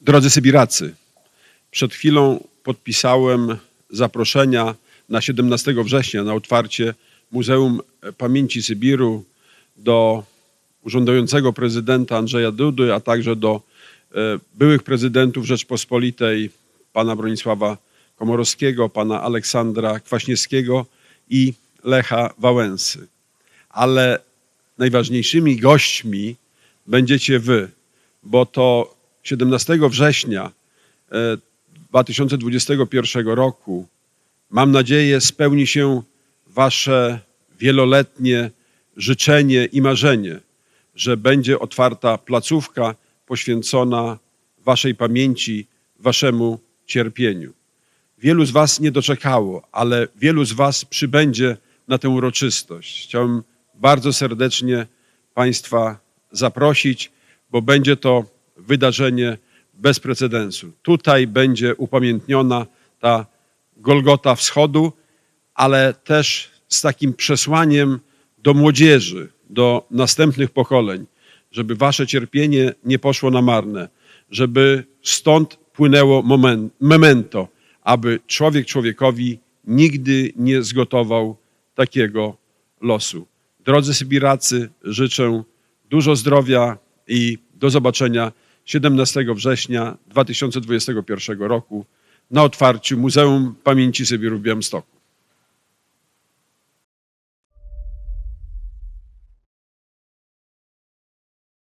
Drodzy Sybiracy, przed chwilą podpisałem zaproszenia na 17 września na otwarcie Muzeum Pamięci Sybiru do urzędującego prezydenta Andrzeja Dudy, a także do e, byłych prezydentów Rzeczpospolitej pana Bronisława Komorowskiego, pana Aleksandra Kwaśniewskiego i Lecha Wałęsy. Ale najważniejszymi gośćmi będziecie wy, bo to 17 września e, 2021 roku, mam nadzieję, spełni się wasze wieloletnie życzenie i marzenie, że będzie otwarta placówka poświęcona waszej pamięci, waszemu cierpieniu. Wielu z was nie doczekało, ale wielu z was przybędzie na tę uroczystość. Chciałem bardzo serdecznie państwa zaprosić, bo będzie to wydarzenie bez precedensu. Tutaj będzie upamiętniona ta Golgota Wschodu, ale też z takim przesłaniem do młodzieży, do następnych pokoleń, żeby wasze cierpienie nie poszło na marne, żeby stąd płynęło moment, memento, aby człowiek człowiekowi nigdy nie zgotował takiego losu. Drodzy Sybiracy, życzę dużo zdrowia i do zobaczenia 17 września 2021 roku na otwarciu Muzeum Pamięci Sybiru w Białymstoku.